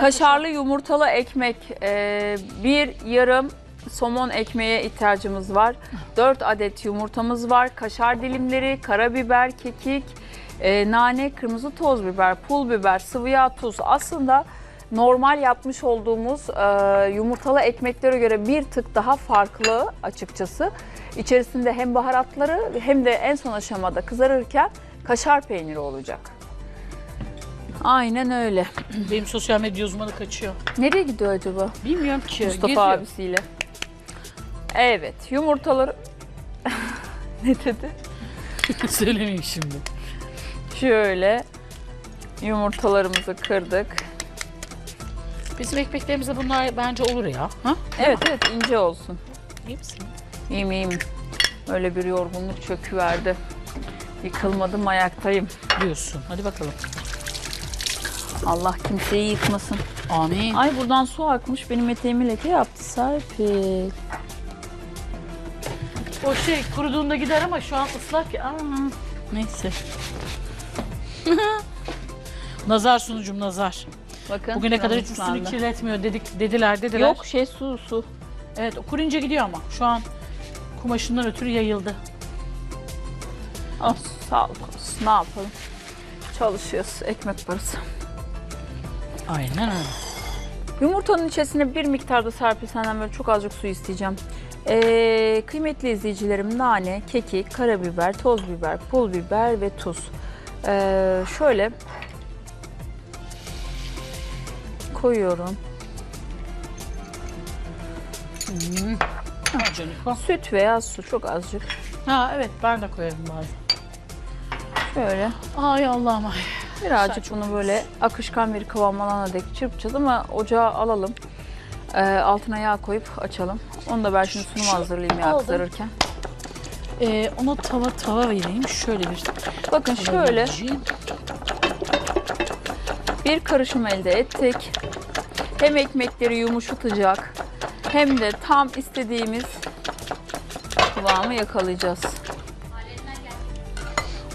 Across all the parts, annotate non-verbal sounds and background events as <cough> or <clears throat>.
Kaşarlı yumurtalı ekmek, e, bir yarım somon ekmeğe ihtiyacımız var. 4 adet yumurtamız var. Kaşar dilimleri, karabiber, kekik, e, nane, kırmızı toz biber, pul biber, sıvı yağ, tuz. Aslında normal yapmış olduğumuz e, yumurtalı ekmeklere göre bir tık daha farklı açıkçası. İçerisinde hem baharatları hem de en son aşamada kızarırken kaşar peyniri olacak. Aynen öyle. Benim sosyal medya uzmanı kaçıyor. Nereye gidiyor acaba? Bilmiyorum ki. Mustafa geziyor. abisiyle. Evet, yumurtaları... <laughs> ne dedi? <laughs> Söylemeyeyim şimdi. Şöyle yumurtalarımızı kırdık. Bizim ekmeklerimizde bunlar bence olur ya. Ha? Evet evet ince olsun. İyi misin? İyiyim iyiyim. Öyle bir yorgunluk çöküverdi. Yıkılmadım ayaktayım. Diyorsun. Hadi bakalım. Allah kimseyi yıkmasın. Amin. Ay buradan su akmış benim eteğimi leke yaptı Serpil. O şey kuruduğunda gider ama şu an ıslak ya. Aa, neyse. <laughs> <laughs> nazar sunucum nazar. Bakın. Bugüne kadar hiç ıslandı. üstünü kirletmiyor dedik dediler dediler. Yok şey su su. Evet o kurunca gidiyor ama şu an kumaşından ötürü yayıldı. Oh, sağlık olsun. Ne yapalım? Çalışıyoruz. Ekmek parası. Aynen öyle. Yumurtanın içerisine bir miktarda Serpil senden böyle çok azıcık su isteyeceğim. Ee, kıymetli izleyicilerim nane, kekik, karabiber, toz biber, pul biber ve tuz. Ee, şöyle koyuyorum. Canika. Süt veya su çok azıcık. Ha evet ben de koyarım bazen. Şöyle Ay Allah'ım ay. Birazcık bunu böyle akışkan bir kıvam alana dek çırpacağız ama ocağa alalım. Ee, altına yağ koyup açalım. Onu da ben şimdi sunumu Şu- hazırlayayım yağ aldım. kızarırken. Ee, ona tava tava vereyim. Şöyle bir Bakın şöyle vereceğim. bir karışım elde ettik. Hem ekmekleri yumuşatacak hem de tam istediğimiz kıvamı yakalayacağız.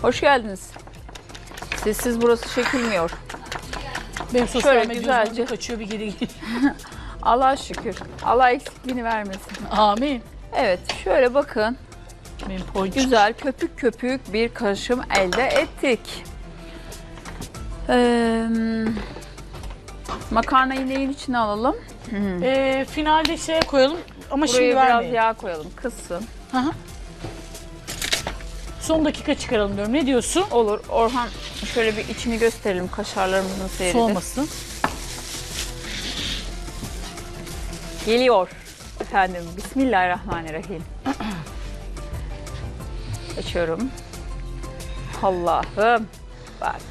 Hoş geldiniz. Sessiz burası çekilmiyor. Benim sosyal Şöyle medya güzelce. uzmanı kaçıyor bir geri geliyor. <laughs> Allah'a şükür. Allah eksikliğini vermesin. Amin. Evet şöyle bakın. Benim ponçik. Güzel köpük köpük bir karışım elde ettik. Ee, makarnayı neyin içine alalım? Ee, finalde şeye koyalım ama Buraya şimdi biraz yağ koyalım. Kızsın. Hı hı. Son dakika çıkaralım diyorum. Ne diyorsun? Olur. Orhan şöyle bir içini gösterelim kaşarlarımızın seyridi. Soğumasın. Geliyor efendim. Bismillahirrahmanirrahim. <clears throat> Açıyorum. Allah'ım. Bak.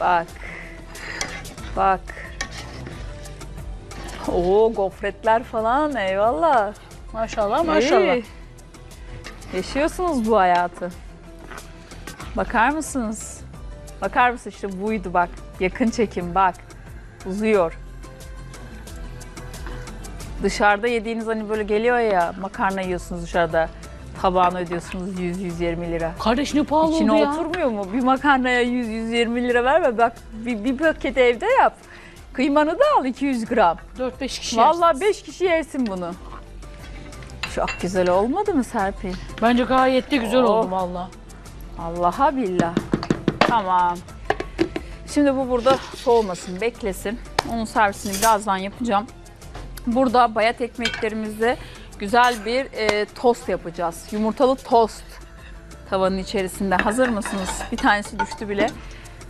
Bak. Bak. Oo gofretler falan eyvallah. Maşallah maşallah. İyi. Yaşıyorsunuz bu hayatı. Bakar mısınız? Bakar mısın işte buydu bak. Yakın çekim bak. Uzuyor. Dışarıda yediğiniz hani böyle geliyor ya makarna yiyorsunuz dışarıda. Tabağını ödüyorsunuz 100-120 lira. Kardeş ne pahalı İçine oldu ya. oturmuyor mu? Bir makarnaya 100-120 lira verme. Bak bir, bir paket evde yap. Kıymanı da al 200 gram. 4-5 kişi Vallahi yersiniz. 5 kişi yersin bunu. Çok güzel olmadı mı Serpil? Bence gayet de güzel Oh. oldu valla. Allah'a billah. Tamam. Şimdi bu burada soğumasın, beklesin. Onun servisini birazdan yapacağım. Burada bayat ekmeklerimizde güzel bir e, tost yapacağız. Yumurtalı tost tavanın içerisinde. Hazır mısınız? Bir tanesi düştü bile.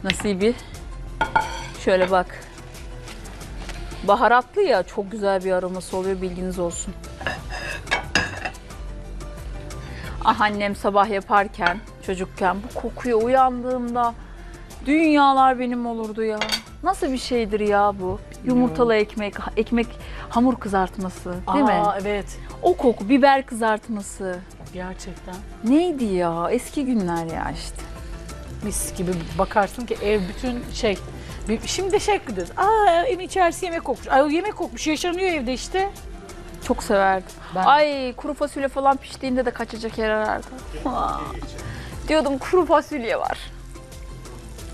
Nasibi. Şöyle bak. Baharatlı ya çok güzel bir aroması oluyor bilginiz olsun. Ah annem sabah yaparken çocukken bu kokuya uyandığımda dünyalar benim olurdu ya. Nasıl bir şeydir ya bu? Yumurtalı ekmek, ekmek hamur kızartması değil mi? Aa, evet. O koku, biber kızartması. Gerçekten. Neydi ya? Eski günler ya işte. Mis gibi bakarsın ki ev bütün şey. Bir- Şimdi de şey gidiyoruz. Aa evin içerisi yemek kokmuş. Ay o yemek kokmuş yaşanıyor evde işte. Çok severdim. Ben- Ay kuru fasulye falan piştiğinde de kaçacak yer arardım. Aa. Diyordum kuru fasulye var.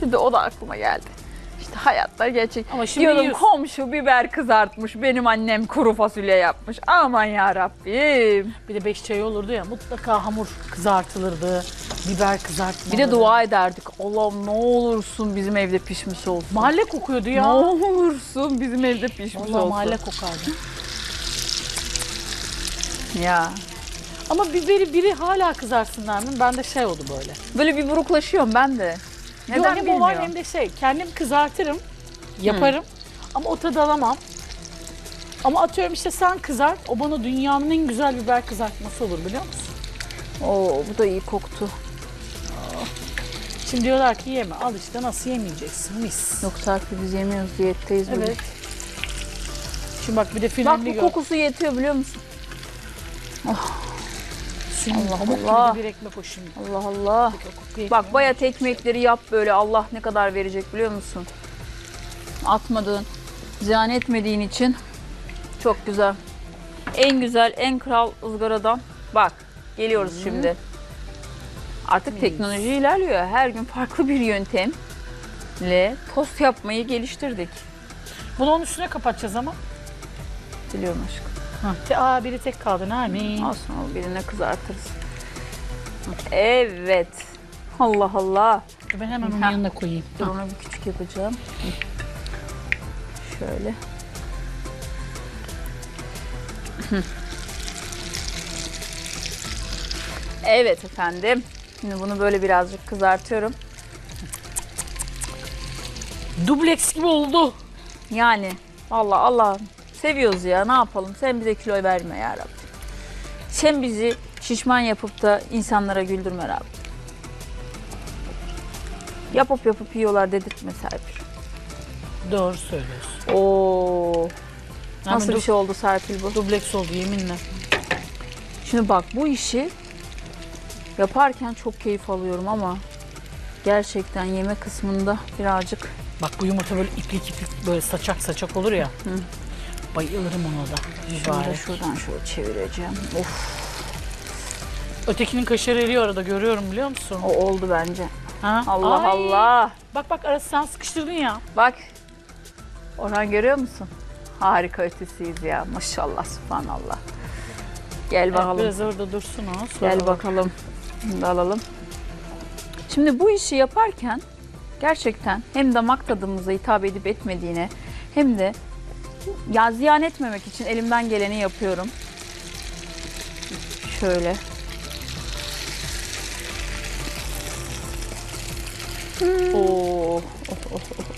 Şimdi o da aklıma geldi. İşte hayatlar gerçek. Ama şimdi Diyordum yiyorsun. komşu biber kızartmış, benim annem kuru fasulye yapmış. Aman ya Rabbim. Bir de beş çay olurdu ya mutlaka hamur kızartılırdı. Biber kızartmaları. Bir de dua ederdik. Allah'ım ne olursun bizim evde pişmiş olsun. Mahalle kokuyordu ne ya. olursun bizim evde pişmiş Vallahi olsun. mahalle kokardı. Ya. Ama biberi biri hala kızartsınlar mı? Ben de şey oldu böyle. Böyle bir buruklaşıyorum ben de. Neden Neden hem o var bilmiyorum. hem de şey kendim kızartırım, yaparım ama o tadı alamam. Ama atıyorum işte sen kızart, o bana dünyanın en güzel biber kızartması olur biliyor musun? Oo bu da iyi koktu. Şimdi diyorlar ki yeme, al işte nasıl yemeyeceksin, mis. Yok Serpil biz yemiyoruz diyetteyiz. bugün. Evet. Şimdi bak bir de Bak bu gör. kokusu yetiyor biliyor musun? Suyun Allah pamuk gibi Allah. bir ekmek o şimdi. Allah Allah. Bak bayat ekmekleri yap böyle Allah ne kadar verecek biliyor musun? Atmadığın, ziyan etmediğin için çok güzel. En güzel, en kral ızgaradan bak geliyoruz şimdi. Artık teknoloji ilerliyor. Her gün farklı bir yöntemle tost yapmayı geliştirdik. Bunu onun üstüne kapatacağız ama. Biliyorum aşkım. Te- aa biri tek kaldı Nermin. Olsun o birine kızartırız. Evet. Allah Allah. Dur Ben hemen onun Ha. yanına koyayım. Dur onu bir küçük yapacağım. Şöyle. Evet efendim. Şimdi bunu böyle birazcık kızartıyorum. Dubleks gibi oldu. Yani Allah Allah seviyoruz ya ne yapalım sen bize kilo verme ya Rabbi. Sen bizi şişman yapıp da insanlara güldürme Rabbi. Yapıp yapıp yiyorlar dedirtme Serpil. Doğru söylüyorsun. Oo, nasıl bir şey oldu Serpil bu? Dubleks oldu yeminle. Şimdi bak bu işi yaparken çok keyif alıyorum ama gerçekten yeme kısmında birazcık Bak bu yumurta böyle iplik iplik böyle saçak saçak olur ya. Bayılırım ona da. şunu da Mübarek. şuradan şöyle çevireceğim. Of Ötekinin kaşarı eriyor arada görüyorum biliyor musun? o oldu bence. Ha? Allah Ay. Allah. Bak bak arası sen sıkıştırdın ya. Bak Orhan görüyor musun? Harika ötesiyiz ya maşallah subhanallah. Gel Evet, bakalım. biraz orada dursun o. Sonra Gel bakalım. Bunu da alalım. Şimdi bu işi yaparken gerçekten hem damak tadımıza hitap edip etmediğine hem de ya ziyan etmemek için elimden geleni yapıyorum. Şöyle. Oo. Oh, oh, oh, oh.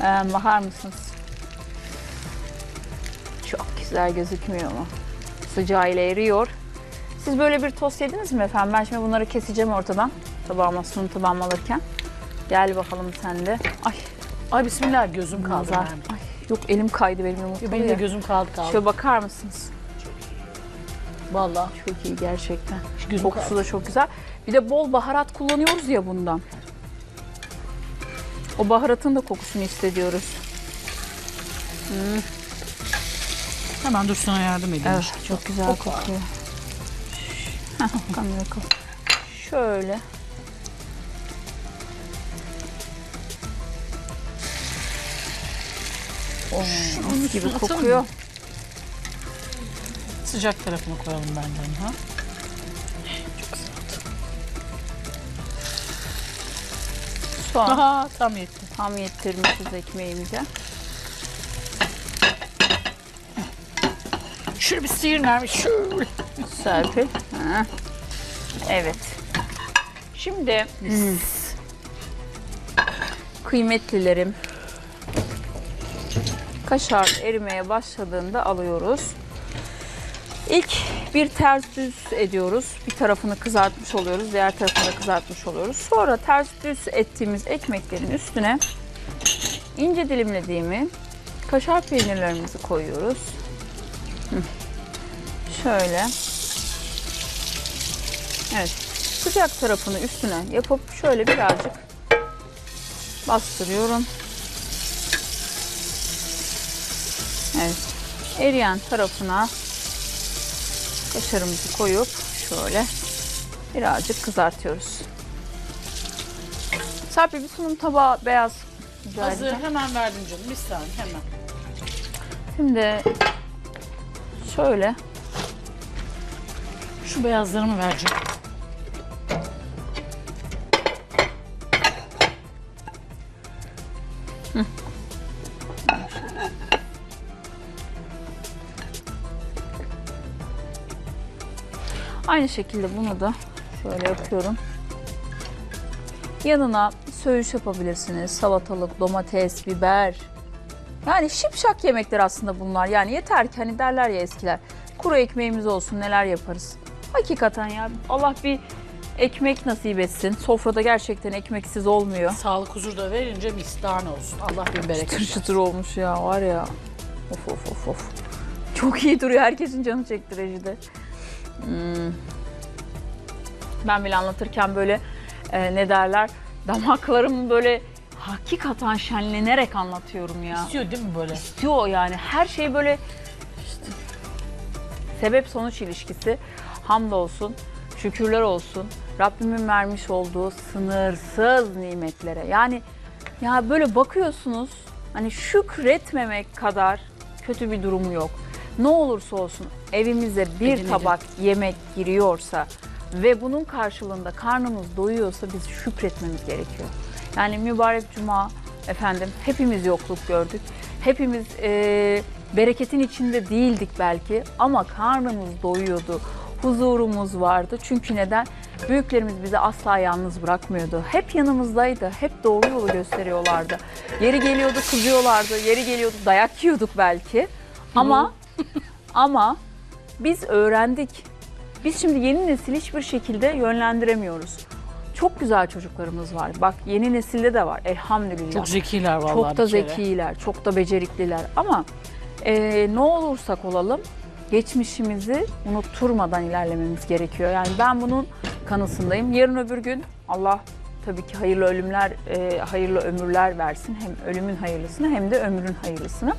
Ee, bakar mısınız? Çok güzel gözükmüyor mu? Sıcağıyla eriyor. Siz böyle bir tost yediniz mi efendim? Ben şimdi bunları keseceğim ortadan. Tabağıma, sunum tabağıma alırken. Gel bakalım sen de. Ay Ay bismillah gözüm kaldı. nazar. Ay, yok elim kaydı benim yumurtalı Benim de gözüm kaldı kaldı. Şöyle bakar mısınız? Vallahi. Çok iyi gerçekten. Gözüm Kokusu kaldı. da çok güzel. Bir de bol baharat kullanıyoruz ya bundan. O baharatın da kokusunu hissediyoruz. Hemen dur sana yardım edeyim. Evet, çok güzel Hoppa. kokuyor. Heh, kamera koy. Şöyle. Oo, mis gibi kokuyor. mı? Sıcak tarafına koyalım benden ha. Soğan Aha tam yetti. tam yettirmişiz ekmeğimize. Şöyle bir sıyır Nermin. Şöyle. Serpil. Ha. Evet. Şimdi kıymetlilerim kaşar erimeye başladığında alıyoruz. İlk bir ters düz ediyoruz. Bir tarafını kızartmış oluyoruz. Diğer tarafını da kızartmış oluyoruz. Sonra ters düz ettiğimiz ekmeklerin üstüne ince dilimlediğimi kaşar peynirlerimizi koyuyoruz. Şöyle. Evet. Sıcak tarafını üstüne yapıp şöyle birazcık bastırıyorum. Evet. Eriyen tarafına kaşarımızı koyup şöyle birazcık kızartıyoruz. Serpil bir sunum tabağı beyaz. rica Hazır edeceğim. hemen verdim canım. Bir saniye hemen. Şimdi şöyle Şu beyazlarımı vereceğim. Aynı şekilde bunu da şöyle yapıyorum. Yanına söğüş yapabilirsiniz. Salatalık, domates, biber. Yani şipşak yemekler aslında bunlar. Yani yeter ki hani derler ya eskiler. Kuru ekmeğimiz olsun neler yaparız. Hakikaten ya Allah bir ekmek nasip etsin. Sofrada gerçekten ekmeksiz olmuyor. Sağlık huzur da verince mis daha ne olsun. Allah bin bereket. Çıtır çıtır olmuş ya var ya. Of of of of. Çok iyi duruyor. Herkesin canı çekti rejide. Hmm. Ben bile anlatırken böyle e, ne derler damaklarım böyle hakikaten şenlenerek anlatıyorum ya. İstiyor değil mi böyle? İstiyor yani her şey böyle işte sebep sonuç ilişkisi hamdolsun şükürler olsun Rabbimin vermiş olduğu sınırsız nimetlere yani ya böyle bakıyorsunuz hani şükretmemek kadar kötü bir durumu yok. Ne olursa olsun evimize bir Edinelim. tabak yemek giriyorsa ve bunun karşılığında karnımız doyuyorsa biz şükretmemiz gerekiyor. Yani mübarek cuma efendim hepimiz yokluk gördük. Hepimiz eee, bereketin içinde değildik belki ama karnımız doyuyordu. Huzurumuz vardı. Çünkü neden? Büyüklerimiz bizi asla yalnız bırakmıyordu. Hep yanımızdaydı. Hep doğru yolu gösteriyorlardı. Yeri geliyordu kızıyorlardı. Yeri geliyordu dayak yiyorduk belki. Ama ama biz öğrendik. Biz şimdi yeni nesil hiçbir şekilde yönlendiremiyoruz. Çok güzel çocuklarımız var. Bak yeni nesilde de var elhamdülillah. Çok zekiler vallahi Çok da zekiler, çok da becerikliler. Ama e, ne olursak olalım geçmişimizi unutturmadan ilerlememiz gerekiyor. Yani ben bunun kanısındayım. Yarın öbür gün Allah tabii ki hayırlı ölümler, e, hayırlı ömürler versin. Hem ölümün hayırlısını hem de ömrün hayırlısını.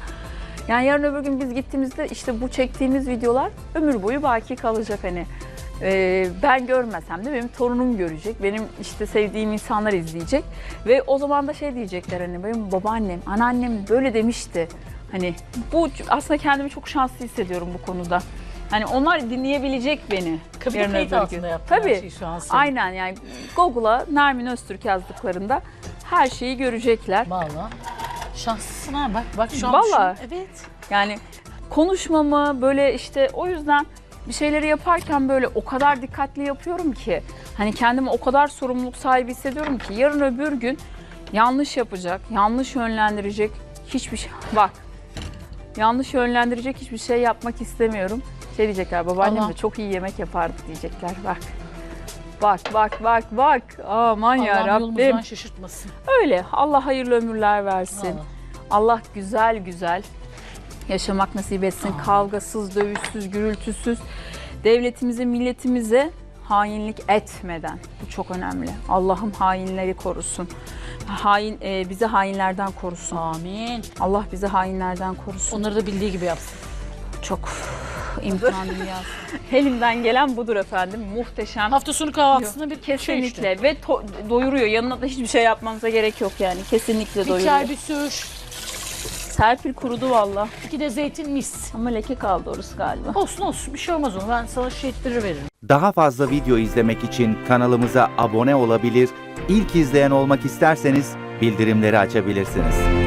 Yani yarın öbür gün biz gittiğimizde işte bu çektiğimiz videolar ömür boyu baki kalacak hani. Ee, ben görmesem de benim torunum görecek. Benim işte sevdiğim insanlar izleyecek. Ve o zaman da şey diyecekler hani benim babaannem, anneannem böyle demişti. Hani bu aslında kendimi çok şanslı hissediyorum bu konuda. Hani onlar dinleyebilecek beni. Tabii yarın kayıt altında her Tabii. şeyi şu an senin. Aynen yani Google'a Nermin Öztürk yazdıklarında her şeyi görecekler. Valla. Şanslısın ha bak bak şu an Vallahi. düşün. Evet. Yani konuşmamı böyle işte o yüzden bir şeyleri yaparken böyle o kadar dikkatli yapıyorum ki hani kendimi o kadar sorumluluk sahibi hissediyorum ki yarın öbür gün yanlış yapacak, yanlış yönlendirecek hiçbir şey bak yanlış yönlendirecek hiçbir şey yapmak istemiyorum. Şey diyecekler babaannem Allah. de çok iyi yemek yapardı diyecekler bak. Bak bak bak bak aman ya Allah'ım Rabbim. yolumuzdan şaşırtmasın. Öyle Allah hayırlı ömürler versin. Vallahi. Allah güzel güzel yaşamak nasip etsin. Kavgasız, dövüşsüz, gürültüsüz. Devletimize, milletimize hainlik etmeden. Bu çok önemli. Allah'ım hainleri korusun. Hain e, bizi hainlerden korusun. Amin. Allah bizi hainlerden korusun. Onları da bildiği gibi yapsın. Çok imtihan dünyası. <laughs> Elimden gelen budur efendim. Muhteşem. Hafta sonu kahvaltısında bir şey Kesinlikle işte. ve doyuruyor. Yanına da hiçbir şey yapmanıza gerek yok yani. Kesinlikle Bir doyuruyor. çay bir söğüş. Serpil kurudu valla. iki de zeytin mis. Ama leke kaldı orası galiba. Olsun olsun bir şey olmaz onu. Ben sana şey ettirir veririm. Daha fazla video izlemek için kanalımıza abone olabilir, ilk izleyen olmak isterseniz bildirimleri açabilirsiniz.